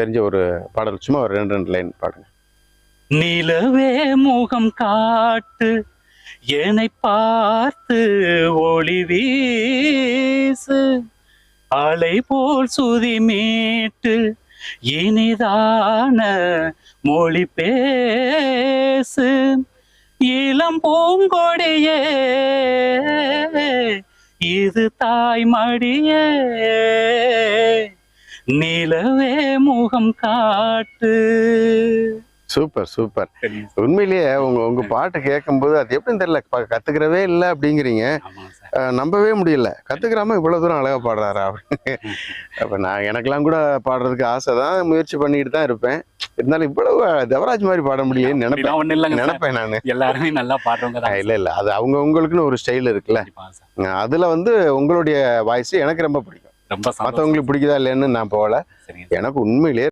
தெரிஞ்ச ஒரு பாடல். சும்மா ஒரு ரெண்டு ரெண்டு லைன் பாடுங்க. நிலவே முகம் காட்டு என்னை பார்த்து ஒளி வீசு. அலை போல் சுதி மீட்டு இனிதான மொழி பேசு. இளம் பூங்கொடியே இது தாய் மடியே. நிலவே முகம் காட்டு. Super super. உண்மையிலேயே உங்க உங்க பாட்டு கேட்கும்போது அது எப்படின்னு தெரியல. கத்துக்கிறவே இல்லை அப்படிங்கிறீங்க. நம்பவே முடியல. கத்துக்கிறாம இவ்வளவு தூரம் அழகா பாடுறாரா அப்படின்னு. அப்ப நான் எனக்கெல்லாம் கூட பாடுறதுக்கு ஆசை தான். முயற்சி பண்ணிட்டு தான் இருப்பேன். இருந்தாலும் இவ்வளவு தேவராஜ் மாதிரி பாட முடியலன்னு நினைப்பேன். நினைப்பேன் நான். எல்லாருமே நல்லா பாடுறவங்க இல்ல இல்ல. அது அவங்க உங்களுக்குன்னு ஒரு ஸ்டைல் இருக்குல்ல. அதுல வந்து உங்களுடைய வாய்ஸ் எனக்கு ரொம்ப பிடிக்கும். ரொம்ப மற்றவங்களுக்கு பிடிக்குதா இல்லைன்னு நான் போகல. எனக்கு உண்மையிலேயே